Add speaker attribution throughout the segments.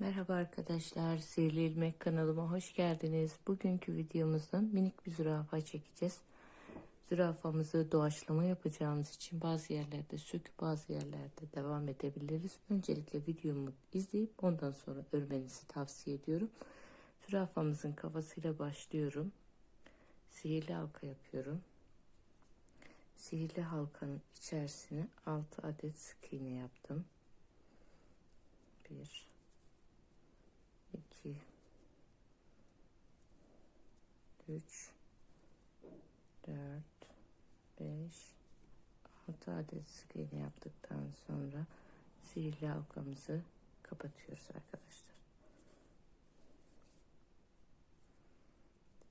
Speaker 1: Merhaba arkadaşlar, Sihirli İlmek kanalıma hoş geldiniz. Bugünkü videomuzda minik bir zürafa çekeceğiz. Zürafamızı doğaçlama yapacağımız için bazı yerlerde söküp bazı yerlerde devam edebiliriz. Öncelikle videomu izleyip ondan sonra örmenizi tavsiye ediyorum. Zürafamızın kafasıyla başlıyorum. Sihirli halka yapıyorum. Sihirli halkanın içerisine 6 adet sık iğne yaptım. 1 2 3 4 5 6 adet sık iğne yaptıktan sonra sihirli halkamızı kapatıyoruz arkadaşlar.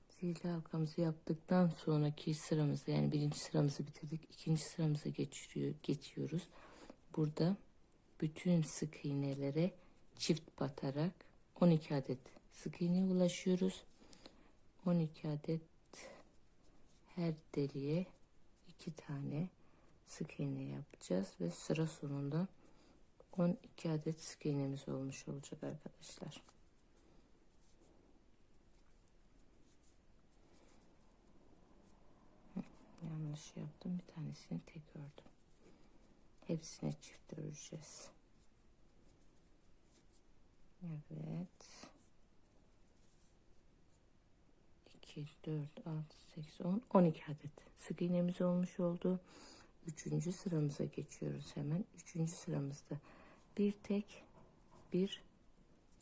Speaker 1: Sihirli halkamızı yaptıktan sonraki sıramızda yani birinci sıramızı bitirdik. ikinci sıramıza geçiriyor, geçiyoruz. Burada bütün sık iğnelere çift batarak 12 adet sık iğneye ulaşıyoruz. 12 adet her deliğe iki tane sık iğne yapacağız ve sıra sonunda 12 adet sık iğnemiz olmuş olacak arkadaşlar. Yanlış yaptım. Bir tanesini tek ördüm. Hepsine çift öreceğiz. Evet. 2, 4, 6, 8, 10, 12 adet sık iğnemiz olmuş oldu. Üçüncü sıramıza geçiyoruz hemen. Üçüncü sıramızda bir tek bir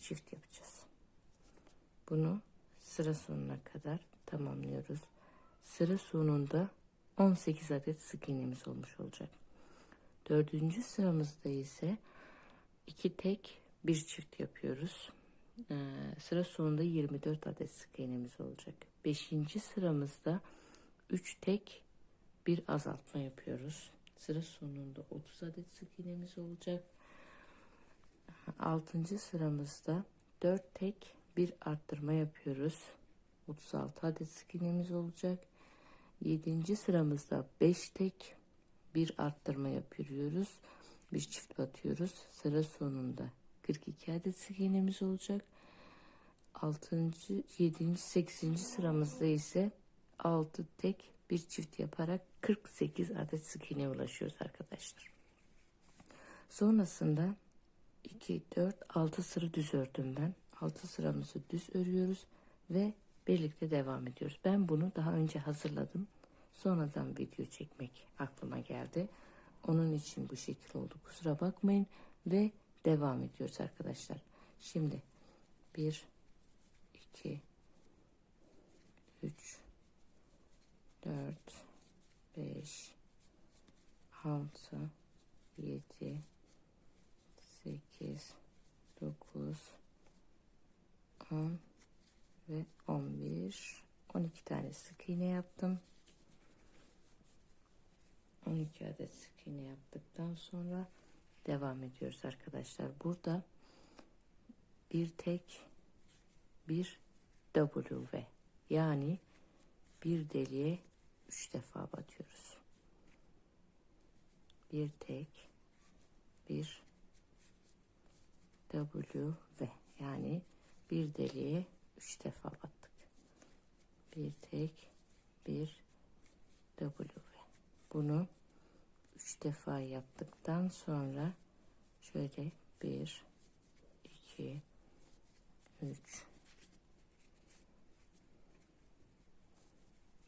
Speaker 1: çift yapacağız. Bunu sıra sonuna kadar tamamlıyoruz. Sıra sonunda 18 adet sık iğnemiz olmuş olacak. Dördüncü sıramızda ise iki tek bir çift yapıyoruz. Ee, sıra sonunda 24 adet sık iğnemiz olacak. Beşinci sıramızda 3 tek bir azaltma yapıyoruz. Sıra sonunda 30 adet sık iğnemiz olacak. Altıncı sıramızda 4 tek bir arttırma yapıyoruz. 36 adet sık iğnemiz olacak. Yedinci sıramızda 5 tek bir arttırma yapıyoruz. Bir çift batıyoruz. Sıra sonunda 42 adet sık iğnemiz olacak. 6. 7. 8. sıramızda ise 6 tek bir çift yaparak 48 adet sık iğneye ulaşıyoruz arkadaşlar. Sonrasında 2, 4, 6 sıra düz ördüm ben. 6 sıramızı düz örüyoruz ve birlikte devam ediyoruz. Ben bunu daha önce hazırladım. Sonradan video çekmek aklıma geldi. Onun için bu şekil oldu. Kusura bakmayın ve devam ediyoruz arkadaşlar. Şimdi 1 2 3 4 5 6 7 8 9 10 ve 11 12 tane sık iğne yaptım 12 adet sık iğne yaptıktan sonra devam ediyoruz arkadaşlar. Burada bir tek bir W yani bir deliğe üç defa batıyoruz. Bir tek bir W yani bir deliğe üç defa battık. Bir tek bir W bunu üç defa yaptıktan sonra şöyle bir iki üç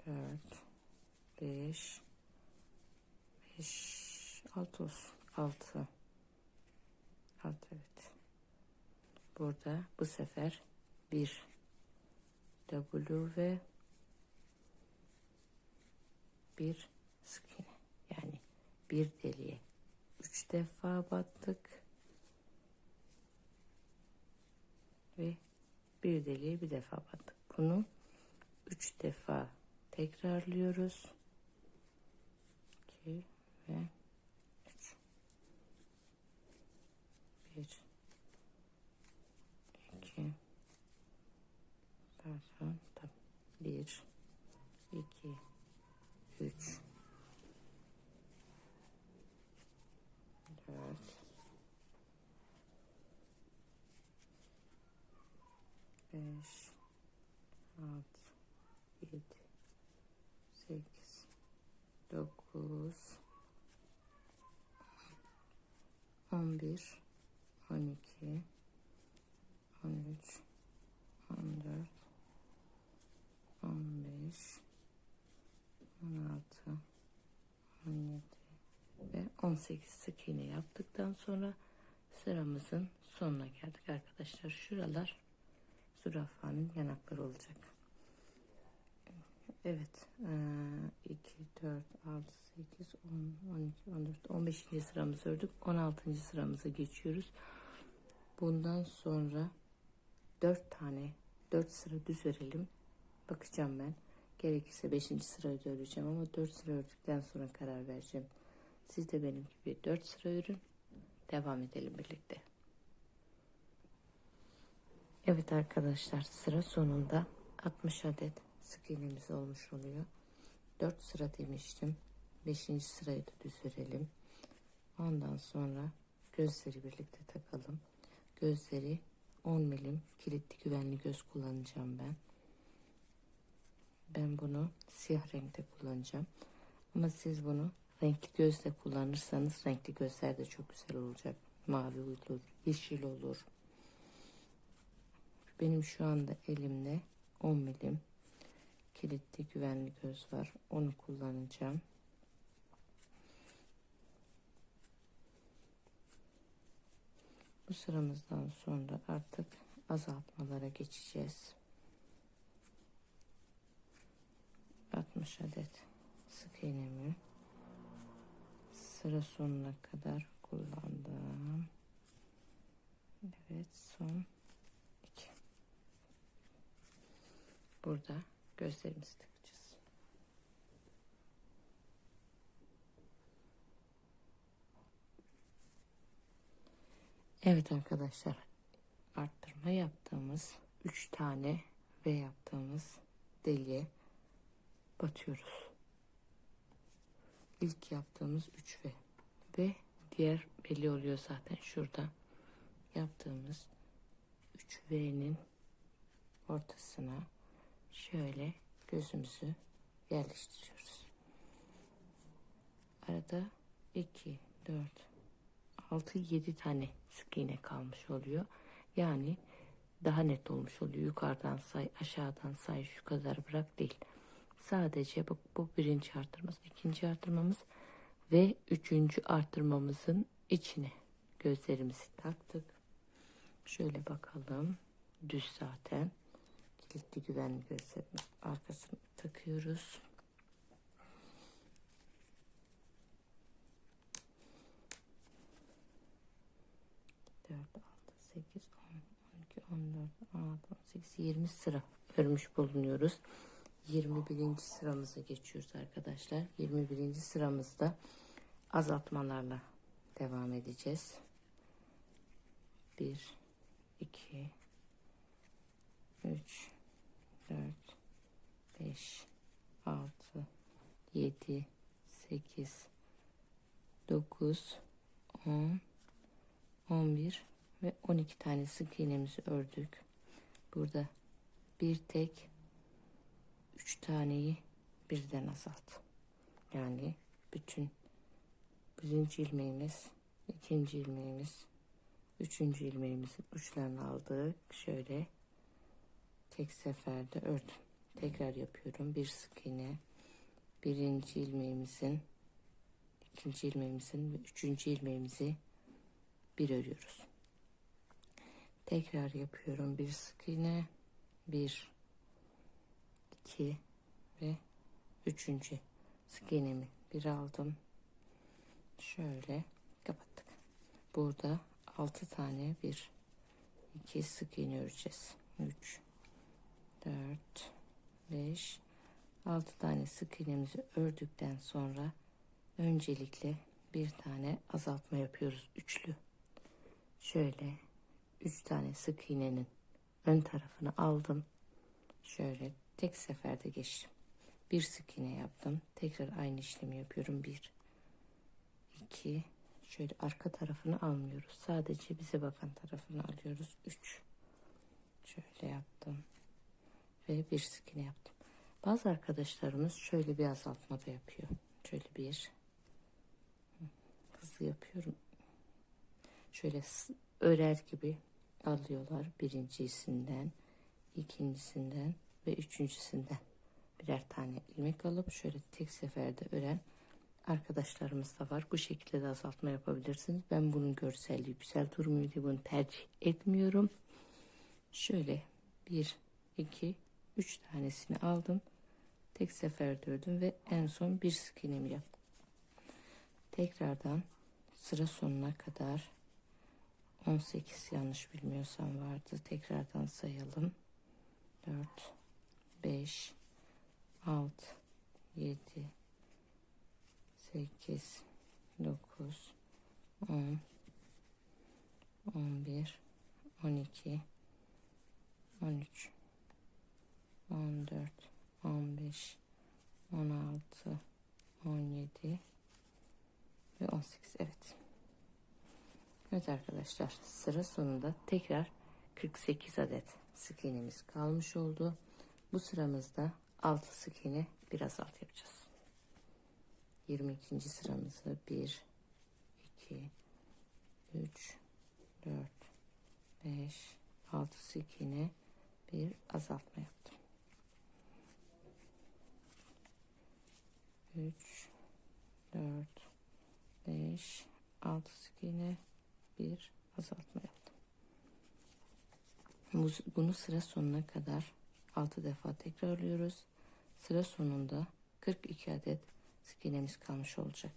Speaker 1: dört beş beş altı olsun. Altı. Altı evet. Burada bu sefer bir. W ve bir sık iğne yani bir deliğe üç defa battık. Ve bir deliğe bir defa battık. Bunu üç defa tekrarlıyoruz. 2 ve 3 1 2 pardon tam 1 2 3 4 5 6 7 8 9 11 12 13 14 15 16 17 ve 18 sık iğne yaptıktan sonra sıramızın sonuna geldik arkadaşlar. Şuralar zürafanın yanakları olacak. Evet. 2, 4, 6, 8, 10, 12, 14, 15. sıramızı ördük. 16. sıramıza geçiyoruz. Bundan sonra 4 tane 4 sıra düz örelim. Bakacağım ben. Gerekirse 5. sırayı da öreceğim ama 4 sıra ördükten sonra karar vereceğim. Siz de benim gibi 4 sıra örün. Devam edelim birlikte. Evet arkadaşlar sıra sonunda 60 adet sık iğnemiz olmuş oluyor. 4 sıra demiştim. 5. sırayı da düz örelim. Ondan sonra gözleri birlikte takalım. Gözleri 10 milim kilitli güvenli göz kullanacağım ben. Ben bunu siyah renkte kullanacağım. Ama siz bunu renkli gözle kullanırsanız renkli gözler de çok güzel olacak. Mavi olur, yeşil olur. Benim şu anda elimde 10 milim kilitli güvenli göz var. Onu kullanacağım. Bu sıramızdan sonra artık azaltmalara geçeceğiz. 60 adet sık iğnemi sıra sonuna kadar kullandım. Evet son iki. Burada gözlerimizi takacağız. Evet arkadaşlar arttırma yaptığımız 3 tane V yaptığımız deliğe batıyoruz. İlk yaptığımız 3 V ve diğer belli oluyor zaten şurada yaptığımız 3 V'nin ortasına şöyle gözümüzü yerleştiriyoruz. Arada 2, 4, 6, 7 tane sık iğne kalmış oluyor. Yani daha net olmuş oluyor. Yukarıdan say, aşağıdan say, şu kadar bırak değil. Sadece bu, bu birinci artırmamız, ikinci artırmamız ve üçüncü artırmamızın içine gözlerimizi taktık. Şöyle bakalım. Düz zaten. Kilitli güvenli gözlerimiz arkasını takıyoruz. Dört, altı, sekiz, on, on iki, on dört, on altı, on sekiz, yirmi sıra örmüş bulunuyoruz. 21. sıramıza geçiyoruz arkadaşlar. 21. sıramızda azaltmalarla devam edeceğiz. 1 2 3 4 5 6 7 8 9 10 11 ve 12 tane sık iğnemizi ördük. Burada bir tek 3 taneyi birden azalt. Yani bütün birinci ilmeğimiz, ikinci ilmeğimiz, üçüncü ilmeğimizin uçlarını aldık. Şöyle tek seferde ördüm. Tekrar yapıyorum. Bir sık iğne. Birinci ilmeğimizin, ikinci ilmeğimizin ve üçüncü ilmeğimizi bir örüyoruz. Tekrar yapıyorum. Bir sık iğne, bir, iki ve üçüncü sık iğnemi bir aldım. Şöyle kapattık. Burada altı tane bir iki sık iğne öreceğiz. Üç, dört, beş, altı tane sık iğnemizi ördükten sonra öncelikle bir tane azaltma yapıyoruz üçlü. Şöyle üç tane sık iğnenin ön tarafını aldım. Şöyle tek seferde geçtim. Bir sık iğne yaptım. Tekrar aynı işlemi yapıyorum. Bir, iki, şöyle arka tarafını almıyoruz. Sadece bize bakan tarafını alıyoruz. Üç, Şöyle yaptım. Ve bir sık iğne yaptım. Bazı arkadaşlarımız şöyle bir azaltma da yapıyor. Şöyle bir hızlı yapıyorum. Şöyle örer gibi alıyorlar birincisinden, ikincisinden ve üçüncüsünden birer tane ilmek alıp şöyle tek seferde ören arkadaşlarımız da var. Bu şekilde de azaltma yapabilirsiniz. Ben bunun görselliği güzel durmuyor diye bunu tercih etmiyorum. Şöyle bir, iki, üç tanesini aldım. Tek seferde ördüm ve en son bir sık iğnemi yaptım. Tekrardan sıra sonuna kadar 18 yanlış bilmiyorsam vardı. Tekrardan sayalım. 4, 5, 6, 7, 8, 9, 10, 11, 12, 13, 14, 15, 16, 17 ve 18. Evet. Evet arkadaşlar sıra sonunda tekrar 48 adet sık iğnemiz kalmış oldu. Bu sıramızda 6 sık iğne biraz alt yapacağız. 22. sıramızı 1 2 3 4 5 6 sık iğne bir azaltma yaptım. 3 4 5 6 sık iğne bir azaltma yaptım. Bu- Bunu sıra sonuna kadar 6 defa tekrarlıyoruz. Sıra sonunda 42 adet sık iğnemiz kalmış olacak.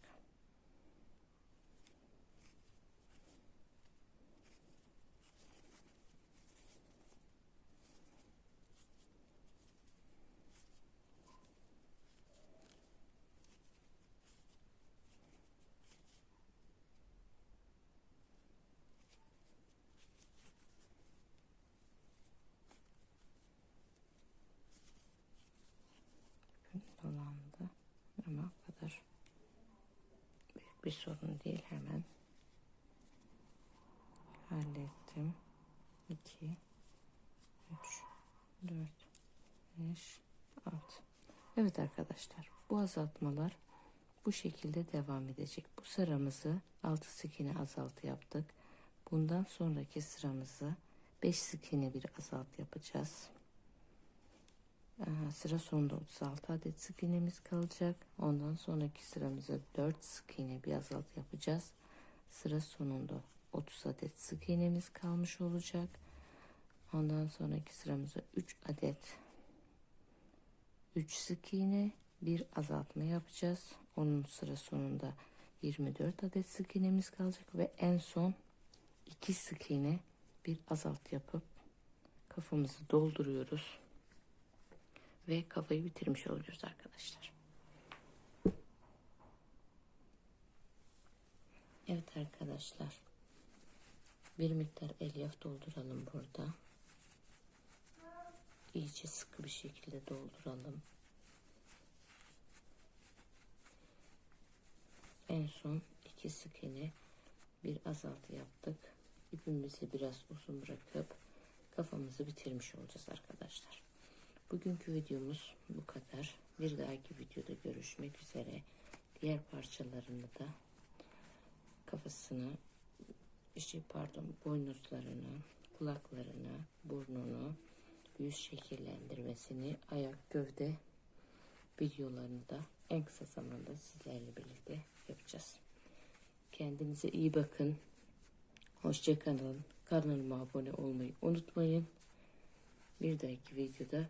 Speaker 1: dolandı ama o kadar bir sorun değil hemen hallettim. 2 3 4 5 6 Evet arkadaşlar bu azaltmalar bu şekilde devam edecek. Bu sıramızı 6 sık iğne azaltı yaptık. Bundan sonraki sıramızı 5 sık iğne bir azalt yapacağız sıra sonunda 36 adet sık iğnemiz kalacak. Ondan sonraki sıramıza 4 sık iğne bir azalt yapacağız. Sıra sonunda 30 adet sık iğnemiz kalmış olacak. Ondan sonraki sıramıza 3 adet 3 sık iğne bir azaltma yapacağız. Onun sıra sonunda 24 adet sık iğnemiz kalacak ve en son 2 sık iğne bir azalt yapıp kafamızı dolduruyoruz ve kafayı bitirmiş oluyoruz arkadaşlar. Evet arkadaşlar. Bir miktar elyaf dolduralım burada. İyice sıkı bir şekilde dolduralım. En son iki sık iğne bir azaltı yaptık. İpimizi biraz uzun bırakıp kafamızı bitirmiş olacağız arkadaşlar. Bugünkü videomuz bu kadar. Bir dahaki videoda görüşmek üzere. Diğer parçalarını da kafasını, işte pardon boynuzlarını, kulaklarını, burnunu, yüz şekillendirmesini, ayak gövde videolarını da en kısa zamanda sizlerle birlikte yapacağız. Kendinize iyi bakın. Hoşçakalın. Kanalıma abone olmayı unutmayın. Bir dahaki videoda